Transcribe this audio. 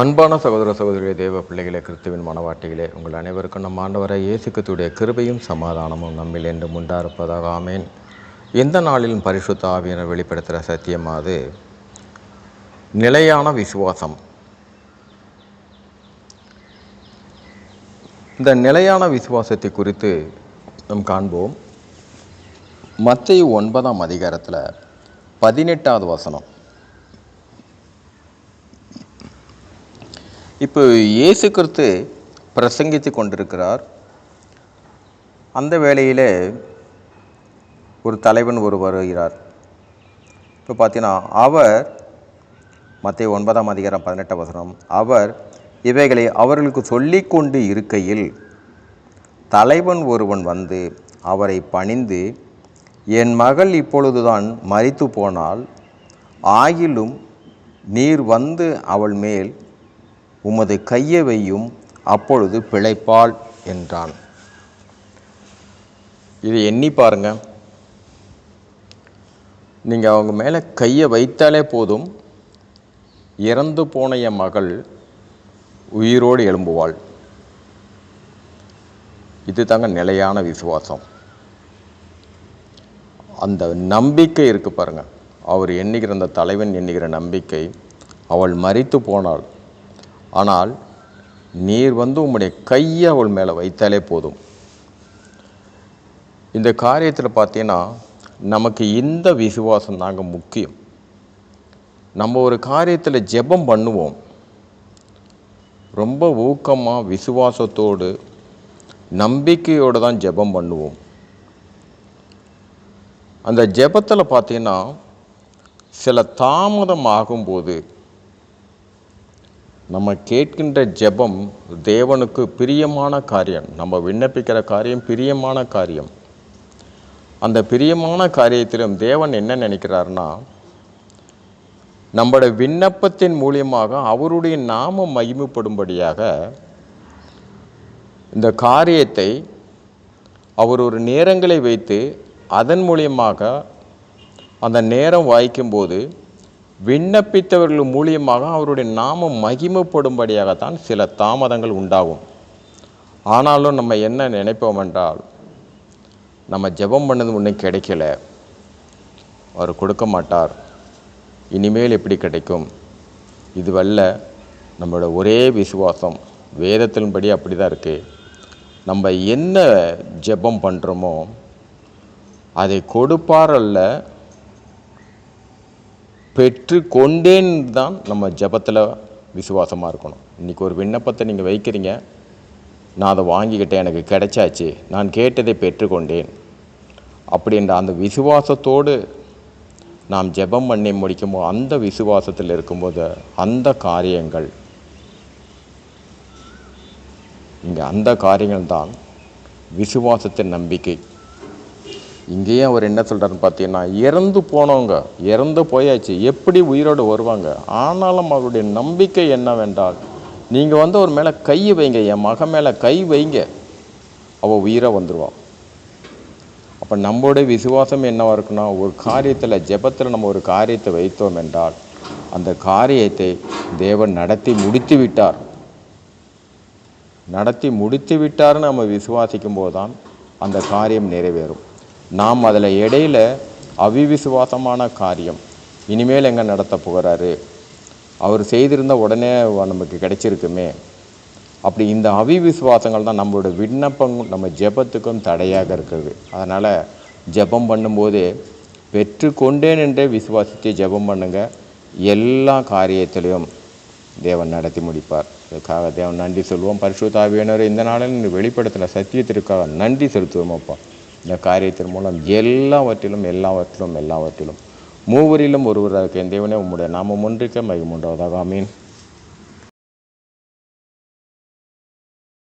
அன்பான சகோதர சகோதரிகளே தேவ பிள்ளைகளே கிறிஸ்துவின் மனவாட்டிகளே உங்கள் அனைவருக்கும் நம் ஆண்டவரை இயேசுக்கத்துடைய கிருபையும் சமாதானமும் நம்மில் என்று உண்டாயிருப்பதாக ஆமேன். எந்த நாளிலும் பரிசுத்த ஆவியினர் வெளிப்படுத்துகிற சத்தியமாவது நிலையான விசுவாசம். இந்த நிலையான விசுவாசத்தை குறித்து நாம் காண்போம். மத்திய ஒன்பதாம் அதிகாரத்தில் பதினெட்டாவது வசனம். இப்போ இயேசு கிறிஸ்து பிரசங்கித்து கொண்டிருக்கிறார். அந்த வேளையில் ஒரு தலைவன் ஒரு வருகிறார். இப்போ பார்த்தீங்கன்னா அவர் மத்திய ஒன்பதாம் அதிகாரம் பதினெட்டாம் வசனம் அவர் இவைகளை அவர்களுக்கு சொல்லிக்கொண்டு இருக்கையில் தலைவன் ஒருவன் வந்து அவரை பணிந்து என் மகள் இப்பொழுதுதான் மறித்து போனால் ஆகிலும் நீர் வந்து அவள் மேல் உமது கையை வையும் அப்பொழுது பிழைப்பாள் என்றான். இதை எண்ணி பாருங்க. நீங்கள் அவங்க மேலே கையை வைத்தாலே போதும். இறந்து போன என் மகள் உயிரோடு எழும்புவாள். இது தாங்க நிலையான விசுவாசம். அந்த நம்பிக்கை இருக்கு பாருங்க. அவர் எண்ணுகிற அந்த தலைவன் எண்ணுகிற நம்பிக்கை அவள் மறித்து போனாள். ஆனால் நீர் வந்து உம்முடைய கையை அவள் மேலே வைத்தாலே போதும். இந்த காரியத்தில் பார்த்தீங்கன்னா நமக்கு இந்த விசுவாசம் தாங்க முக்கியம். நம்ம ஒரு காரியத்தில் ஜெபம் பண்ணுவோம். ரொம்ப ஊக்கமாக விசுவாசத்தோடு நம்பிக்கையோடு தான் ஜெபம் பண்ணுவோம். அந்த ஜெபத்தில் பார்த்தீங்கன்னா சில தாமதம் ஆகும்போது நம்ம கேட்கின்ற ஜெபம் தேவனுக்கு பிரியமான காரியம். நம்ம விண்ணப்பிக்கிற காரியம் பிரியமான காரியம். அந்த பிரியமான காரியத்திலும் தேவன் என்ன நினைக்கிறார்னா நம்மளோட விண்ணப்பத்தின் மூலியமாக அவருடைய நாமம் மகிமைப்படும்படியாக இந்த காரியத்தை அவர் ஒரு நேரங்களை வைத்து அதன் மூலியமாக அந்த நேரம் வாய்க்கும்போது விண்ணப்பித்தவர்கள் மூலியமாக அவருடைய நாமம் மகிமைப்படும்படியாகத்தான் சில தாமதங்கள் உண்டாகும். ஆனாலும் நம்ம என்ன நினைப்போம் என்றால் நம்ம ஜெபம் பண்ணது ஒன்றும் கிடைக்கல. அவர் கொடுக்க மாட்டார். இனிமேல் எப்படி கிடைக்கும்? இதுவல்ல நம்மளோட ஒரே விசுவாசம் வேதத்தின்படி அப்படி தான் இருக்குது நம்ம என்ன ஜெபம் பண்ணுறோமோ அதை கொடுப்பார் அல்ல பெற்று கொண்டேன் தான் நம்ம ஜெபத்தில் விசுவாசமாக இருக்கணும். இன்றைக்கி ஒரு விண்ணப்பத்தை நீங்கள் வைக்கிறீங்க. நான் அதை வாங்கிக்கிட்டேன் எனக்கு கிடைச்சாச்சு. நான் கேட்டதை பெற்றுக்கொண்டேன். அப்படின்ற அந்த விசுவாசத்தோடு நாம் ஜெபம் பண்ணி முடிக்கும்போது அந்த விசுவாசத்தில் இருக்கும்போது அந்த காரியங்கள் இங்கே அந்த காரியங்கள் தான் விசுவாசத்தின் நம்பிக்கை. இங்கேயே அவர் என்ன சொல்கிறாருன்னு பார்த்தீங்கன்னா இறந்து போனவங்க இறந்து போயாச்சு எப்படி உயிரோடு வருவாங்க? ஆனாலும் அவருடைய நம்பிக்கை என்னவென்றால் நீங்கள் வந்து அவர் மேலே கை வைங்க என் மகன் மேலே கை வைங்க அவள் உயிராக வந்துடுவான் அப்போ நம்மளுடைய விசுவாசம் என்னவாக இருக்குன்னா ஒரு காரியத்தில் ஜெபத்தில் நம்ம ஒரு காரியத்தை வைத்தோம் என்றால் அந்த காரியத்தை தேவன் நடத்தி முடித்து விட்டார். நடத்தி முடித்து விட்டார்னு நம்ம விசுவாசிக்கும் போது தான் அந்த காரியம் நிறைவேறும். நாம் அதில் இடையில அவிவிசுவாசமான காரியம். இனிமேல் எங்கே நடத்த போகிறாரு? அவர் செய்திருந்த உடனே நமக்கு கிடைச்சிருக்குமே. அப்படி இந்த அவிவிசுவாசங்கள் தான் நம்மளோட விண்ணப்பம் நம்ம ஜெபத்துக்கும் தடையாக இருக்கிறது. அதனால் ஜெபம் பண்ணும்போது பெற்றுக்கொண்டேன் என்றே விசுவாசித்து ஜெபம் பண்ணுங்கள் எல்லா காரியத்திலையும் தேவன் நடத்தி முடிப்பார். இதுக்காக தேவன் நன்றி சொல்லுவோம் பரிசுத்தாவியனர் இந்த நாளில் வெளிப்படுத்தின சத்தியத்திற்காக நன்றி செலுத்துவோம் அப்பா. இந்த காரியத்தின் மூலம் எல்லாவற்றிலும் எல்லாவற்றிலும் எல்லாவற்றிலும் மூவரிலும் ஒருவராக என் தேவனே உம்முடைய நாமம் ஒன்றிக்க மகிமுண்டாவதாக அமீன்